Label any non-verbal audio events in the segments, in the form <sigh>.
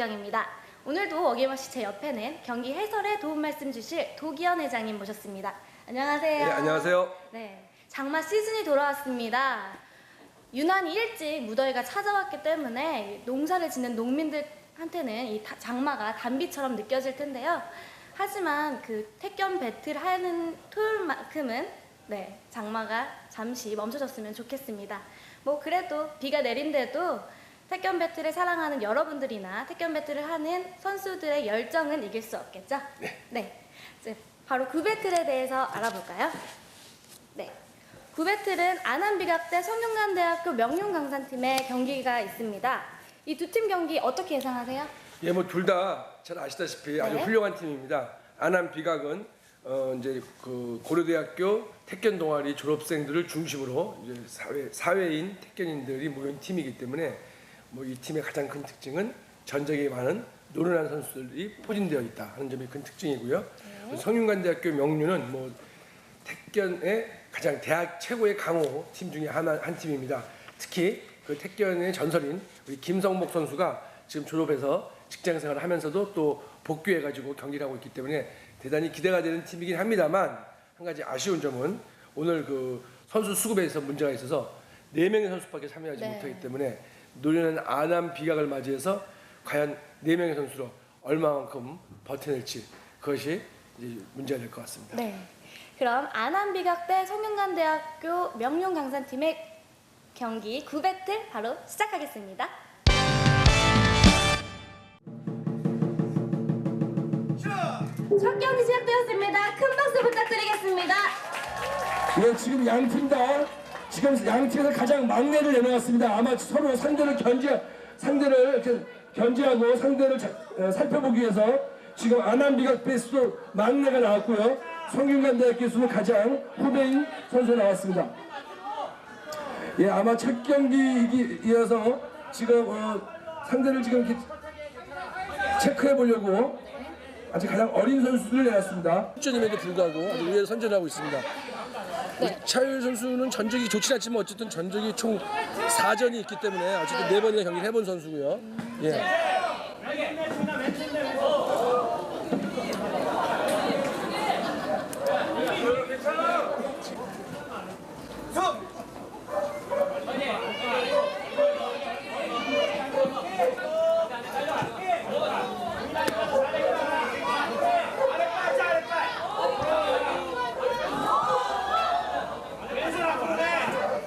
2012 아나걸 이혜경입니다. 오늘도 어김없이 제 옆에는 경기 해설에 도움 말씀 주실 도기현 회장님 모셨습니다. 안녕하세요. 네, 안녕하세요. 네, 장마 시즌이 돌아왔습니다. 유난히 일찍 무더위가 찾아왔기 때문에 농사를 짓는 농민들한테는 이 다- 장마가 단비처럼 느껴질 텐데요. 하지만 그 택견 배틀 하는 토요일만큼은 네, 장마가 잠시 멈춰졌으면 좋겠습니다. 뭐 그래도 비가 내린데도 택견 배틀을 사랑하는 여러분들이나 택견 배틀을 하는 선수들의 열정은 이길 수 없겠죠? 네. 이제 바로 그 배틀에 대해서 알아볼까요? 네. 구배틀은 안암비각대 성균관대학교 명륜강산팀의 경기가 있습니다. 이 두 팀 경기 어떻게 예상하세요? 예, 뭐 둘 다 잘 아시다시피 아주 네. 훌륭한 팀입니다. 안암 비각은 어 이제 그 고려대학교 택견 동아리 졸업생들을 중심으로 이제 사회 사회인 택견인들이 모인 팀이기 때문에 뭐 이 팀의 가장 큰 특징은 전적이 많은 노련한 선수들이 포진되어 있다 하는 점이 큰 특징이고요. 성균관대학교 명륜은 뭐 택견의 가장 대학 최고의 강호 팀 중에 하나 한 팀입니다. 특히 그 택견의 전설인 우리 김성복 선수가 지금 졸업해서 직장 생활을 하면서도 또 복귀해 가지고 경기를 하고 있기 때문에 대단히 기대가 되는 팀이긴 합니다만 한 가지 아쉬운 점은 오늘 그 선수 수급에서 문제가 있어서 네 명의 선수밖에 참여하지 네. 못하기 때문에 노련한 안암 비각을 맞이해서 과연 네 명의 선수로 얼마만큼 버텨낼지 그것이 이제 문제가 될 것 같습니다. 네. 그럼 안암 비각대 성균관대학교 명륜 강산팀의 경기 구배틀 바로 시작하겠습니다. 첫 경기 시작되었습니다. 큰 박수 부탁드리겠습니다. 예, 지금 양팀다 지금 양 팀에서 가장 막내를 내놓았습니다. 아마 서로 상대를 견제 상대를 견제하고 상대를 자- 어, 살펴보기 위해서 지금 안암비각 베스트 막내가 나왔고요. 성균관 대학교에서는 가장 후배인 선수 가 나왔습니다. 예, 아마 첫 경기 이어서 지금 어, 상대를 지금 체크해 보려고 아직 가장 어린 선수를 내놨습니다. 선전임에도 불구하고 아주 의외로 선전하고 있습니다. 우리 차율 선수는 전적이 좋진 않지만 어쨌든 전적이 총 4전이 있기 때문에 어쨌든 네 번이나 경기를 해본 선수고요. 예.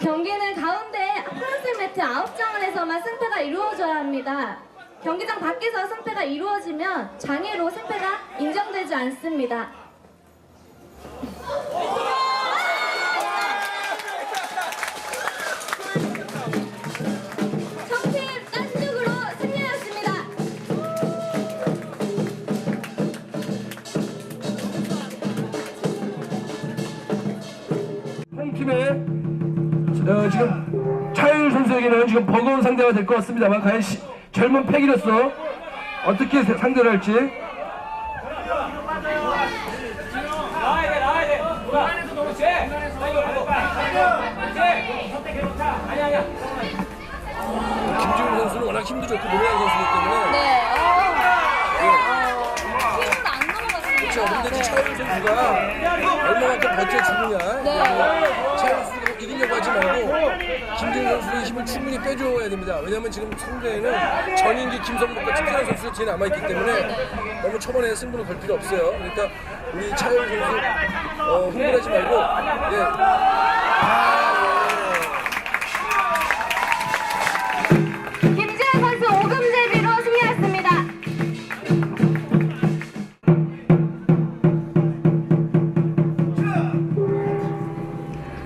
경기는 가운데 파란색 매트 9장을 해서만 승패가 이루어져야 합니다. 경기장 밖에서 승패가 이루어지면 장애로 승패가 인정되지 않습니다. 홈팀의 어, 지금 선수에게는 지금 버거운 상대가 될 것 같습니다만 과연 시- 젊은 패기로서 어떻게 세- 상대를 할지. 김지훈 선수는 워낙 힘도 좋고 노련한 선수이기 때문에 네, 어, 안 넘어갔습니다. 그렇죠. 근데 이제 차율 선수가 얼마만큼 버텨주느냐. 네. 하지 말고 김지훈 선수의 힘을 충분히 빼줘야 됩니다. 왜냐하면 지금 상대에는 전인기 김성복과 특별한 선수가 뒤에 남아있기 때문에 너무 초반에 승부를 걸 필요 없어요. 그러니까 우리 차율 선수 어, 흥분하지 말고 예. 김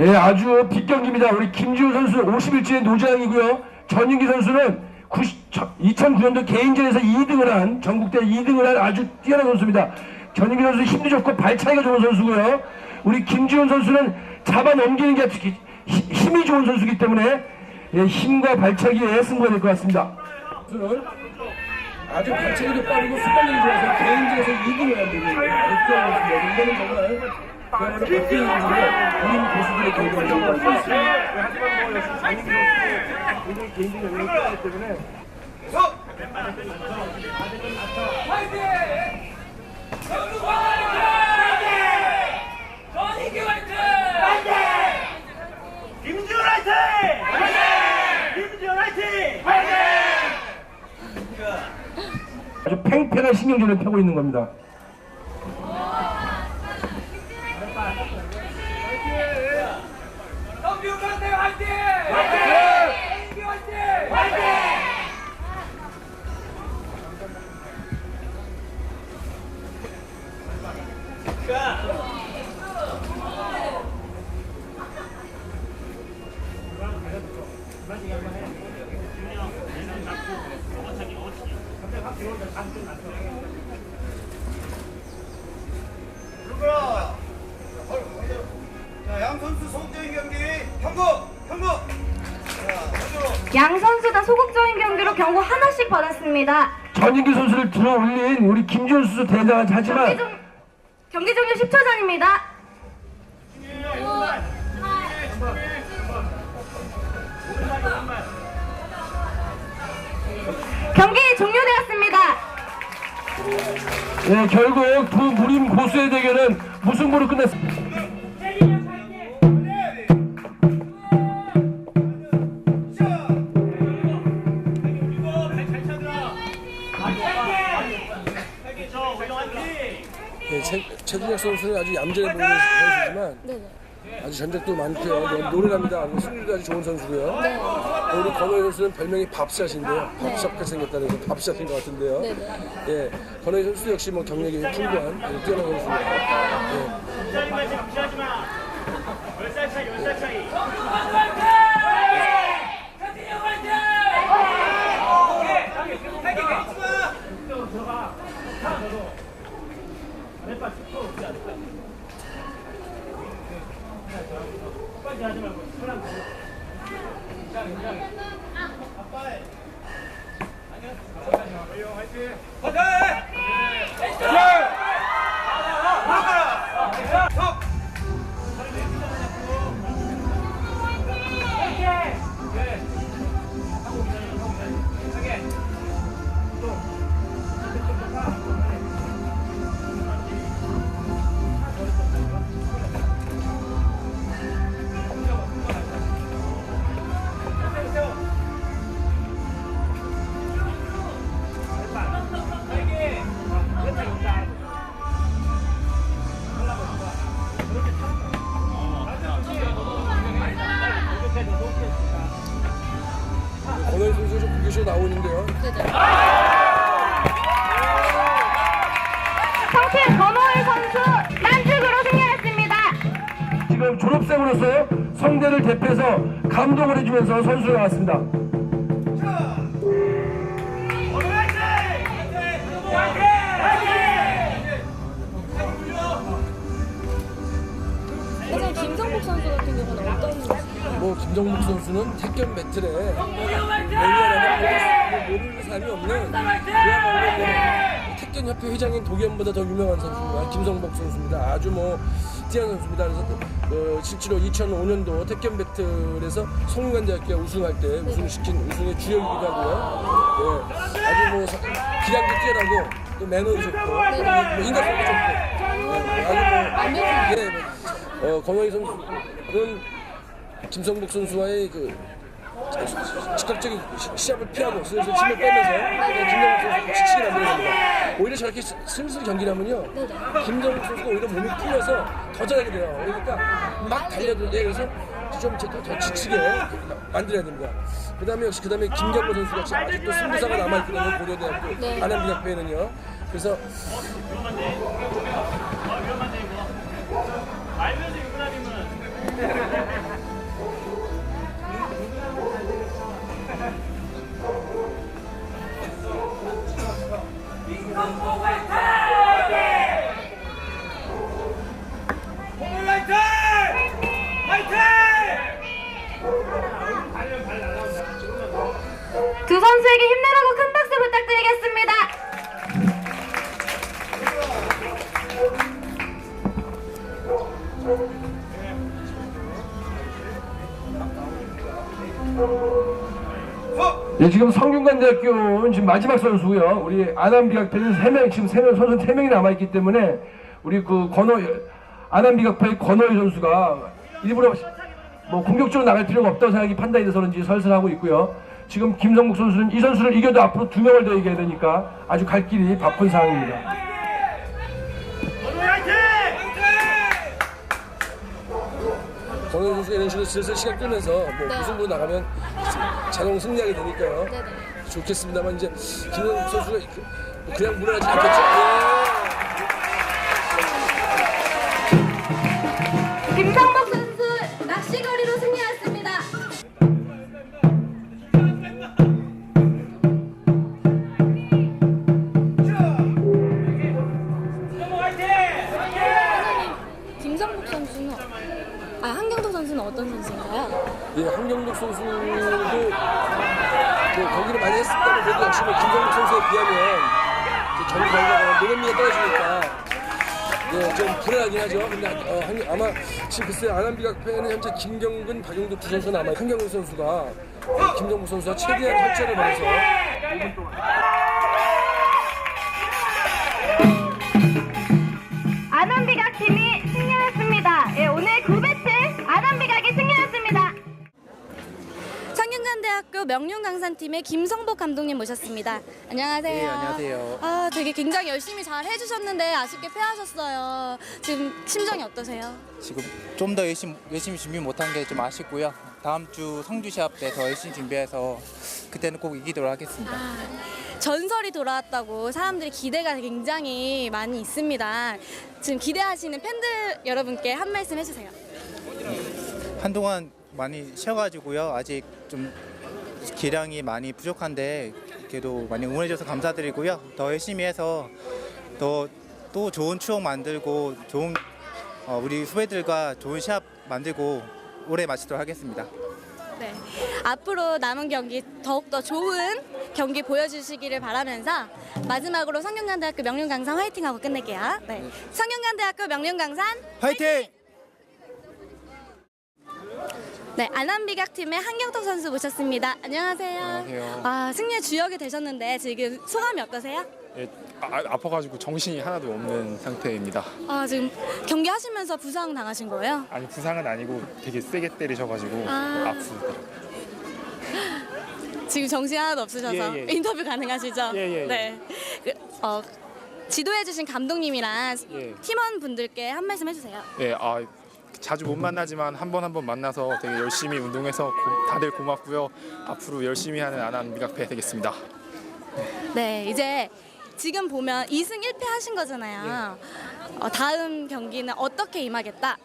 예, 아주 빅경기입니다. 우리 김지우 선수 51째 노장이고요. 전윤기 선수는 2009년도 개인전에서 2등을 한 전국대 2등을 한 아주 뛰어난 선수입니다. 전윤기 선수 힘도 좋고 발 차이가 좋은 선수고요. 우리 김지훈 선수는 잡아 넘기는 게 특히 히- 힘이 좋은 선수이기 때문에 예, 힘과 발차기에 승부가 될 것 같습니다. 아주 발차기도 빠르고 순발력이 좋아서 개인전에서 2등을 한 분이에요. 이거는 정말 그야말로 박빙의 경기를 본인 고수들의 경기라고 할수 있습니다. 하지만 뭐 역시 장민기 선수의 굉장히 개인적인 영향이 크기 때문에! 아주 팽팽한 신경전을 펴고 있는 겁니다. 성균관대 화이팅! 화이팅! 화이팅! 화이팅! 누 양 선수 다 소극적인 경기로 경고 하나씩 받았습니다. 전인기 선수를 들어 올린 우리 김지훈 선수 대단하지만 경기 종 경기 종료 10초 전입니다. 경기 종료되었습니다. 네, 결국 두 무림 고수의 대결은 무승부로 끝났습니다. 선수는 아주 얌전해 보이는 선수지만 아주 전적도 많고요. 노- 노련합니다. 승률도 아주 좋은 선수고요. 우리 건호희 선수는 별명이 밥샷인데요. 밥샷 같이 생겼다는 거 밥샷인 것 같은데요. 예, 건호희 선수 역시 뭐 경력이 풍부한 아주 뛰어난 선수입니다. 예. 자 리만 지금 피하지 마. 10살 차이, 10살 차이. 건 지금 졸업생으로서 성대를 대표해서 감동을 해주면서 선수가 나왔습니다. 사실 김성국 선수 같은 경우는 어떤 뭐 김정국 선수는 택견 배틀에 모르는 사람이 없는 그야말로 뭐 택견 협회 회장인 도겸보다 더 유명한 선수입니다. 김성복 선수입니다. 아주 뭐 뛰어난 선수입니다. 그래서 그 실제로 2005년도 택견 배틀에서 성균관대학교가 우승할 때 우승시킨 우승의 주역이기도 하고요. 예, 아주 뭐 사- 기량도 뛰어나고 또 매너도 좋고 뭐 인간성도 좋고. 예, 아주 뭐 예, 뭐, 어, 권호희 선수는 김성복 선수와의 그 즉각적인 시- 시합을 피하고 슬슬 힘을 빼면서 김정국 선수를 지치게 만들어야 됩니다. 오히려 저렇게 스- 슬슬 경기를 하면요. 김정국 선수가 오히려 몸이 풀려서 더 잘하게 돼요. 그러니까 막 달려도 돼. 그래서 좀 더, 더 지치게 만들어야 됩니다. 그 다음에 역시 그 다음에 김경모 선수 같이 아직도 승부사가 남아있거든요. 고려대학교 안암비학회는요. 그래서 알면서 유부남이면 두 선수에게 힘내라고 큰 박수 부탁드리겠습니다. 네, 지금 성균관대학교는 지금 마지막 선수고요. 우리 안암비각패는 세 명, 지금 세명 선수 세 명이 남아 있기 때문에 우리 그 권호 안암비각패의 권호희 선수가 일부러 뭐 공격적으로 나갈 필요가 없다고 생각이 판단이 돼서 그런지 설설하고 있고요. 지금 김성국 선수는 이 선수를 이겨도 앞으로 두 명을 더 이겨야 되니까 아주 갈 길이 바쁜 상황입니다. 권호 선수가 이런 식으로 슬슬 시간 끌면서 뭐 네. 무승부로 나가면 자동 승리하게 되니까요. 네네. 좋겠습니다만 이제 김성국 선수가 그- 뭐 그냥 물러나지 않겠죠. 예. 김성복 경기를 많이 했었다고 그래도 역시 뭐 김성국 선수에 비하면 이제 경기 결과가 노련미가 떨어지니까 예, 좀 불안하긴 하죠. 근데 어, 한- 아마 지금 글쎄 안암비각패는 현재 김경근, 박용도 두 선수 남아 황경록 선수가 김정국 선수와 최대한 혈전을 벌여서 아남비각 성균관대학교 명륜 강산팀의 김성복 감독님 모셨습니다. 안녕하세요. 네, 안녕하세요. 아, 되게 굉장히 열심히 잘 해주셨는데 아쉽게 패하셨어요. 지금 심정이 어떠세요? 지금 좀 더 열심히, 열심히 준비 못한 게 좀 아쉽고요. 다음 주 성주 시합 때 더 열심히 준비해서 그때는 꼭 이기도록 하겠습니다. 아, 전설이 돌아왔다고 사람들이 기대가 굉장히 많이 있습니다. 지금 기대하시는 팬들 여러분께 한 말씀 해주세요. 한동안 많이 쉬어가지고요. 아직 좀 기량이 많이 부족한데 그래도 많이 응원해줘서 감사드리고요. 더 열심히 해서 더 또 좋은 추억 만들고 좋은 어, 우리 후배들과 좋은 시합 만들고 올해 마치도록 하겠습니다. 네. 앞으로 남은 경기 더욱더 좋은 경기 보여주시기를 바라면서 마지막으로 성균관대학교 명륜강산 화이팅하고 끝낼게요. 네. 성균관대학교 명륜강산 화이팅! 네, 안암비각 팀의 한경덕 선수 모셨습니다. 안녕하세요. 안녕하세요. 아, 승리의 주역이 되셨는데 지금 소감이 어떠세요? 예, 아, 아파가지고 정신이 하나도 없는 상태입니다. 아, 지금 경기 하시면서 부상 당하신 거예요? 아니 부상은 아니고 되게 세게 때리셔가지고 아. 아 프더라고요. <laughs> 지금 정신 하나도 없으셔서 예, 예. 인터뷰 가능하시죠? 예, 예, 예. 네. 그, 어, 지도해주신 감독님이랑 예. 팀원분들께 한 말씀 해주세요. 예, 아 자주 못 만나지만 한 번 한 번 만나서 되게 열심히 운동해서 고- 다들 고맙고요. 앞으로 열심히 하는 안한 미각패 되겠습니다. 네, 이제 지금 보면 2승 1패 하신 거잖아요. 어, 다음 경기는 어떻게 임하겠다?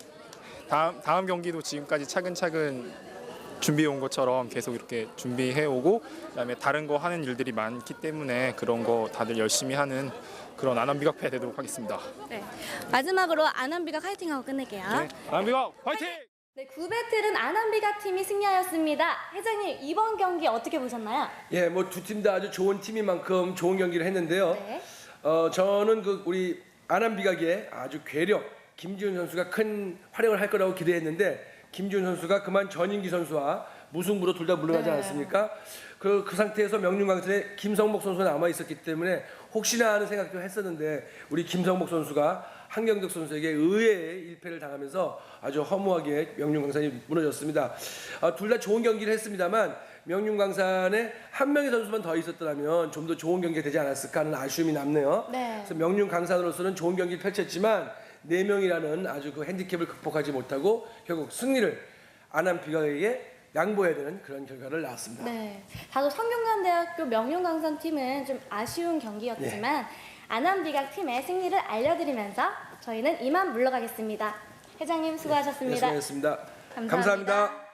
다음 다음 경기도 지금까지 차근차근 준비해 온 것처럼 계속 이렇게 준비해 오고 그다음에 다른 거 하는 일들이 많기 때문에 그런 거 다들 열심히 하는 그런 안한 미각패 되도록 하겠습니다. 네. 마지막으로 안암비가 파이팅하고 끝낼게요. 네, 안한 미각 화이팅! 네, 9배틀은 안암비가 팀이 승리하였습니다. 회장님, 이번 경기 어떻게 보셨나요? 예, 뭐 두 팀 다 아주 좋은 팀인 만큼 좋은 경기를 했는데요. 네. 어, 저는 그 우리 안암비각의 아주 괴력 김지훈 선수가 큰 활약을 할 거라고 기대했는데 김지훈 선수가 그만 전인기 선수와 무승부로 둘 다 물러나지 네. 않았습니까? 그, 그 상태에서 명륜강산에 김성복 선수가 남아 있었기 때문에 혹시나 하는 생각도 했었는데 우리 김성복 선수가 한경덕 선수에게 의외의 일패를 당하면서 아주 허무하게 명륜강산이 무너졌습니다. 아, 둘 다 좋은 경기를 했습니다만 명륜강산에 한 명의 선수만 더 있었더라면 좀 더 좋은 경기가 되지 않았을까 하는 아쉬움이 남네요. 네. 그래서 명륜강산으로서는 좋은 경기를 펼쳤지만 네 명이라는 아주 그 핸디캡을 극복하지 못하고 결국 승리를 안암비가에게 양보해야 되는 그런 결과를 낳았습니다. 네. 다소 성균관대학교 명륜강산 팀은 좀 아쉬운 경기였지만 네. 안암비각 팀의 승리를 알려드리면서 저희는 이만 물러가겠습니다. 회장님 네, 수고하셨습니다. 수고하셨습니다. 감사합니다. 감사합니다.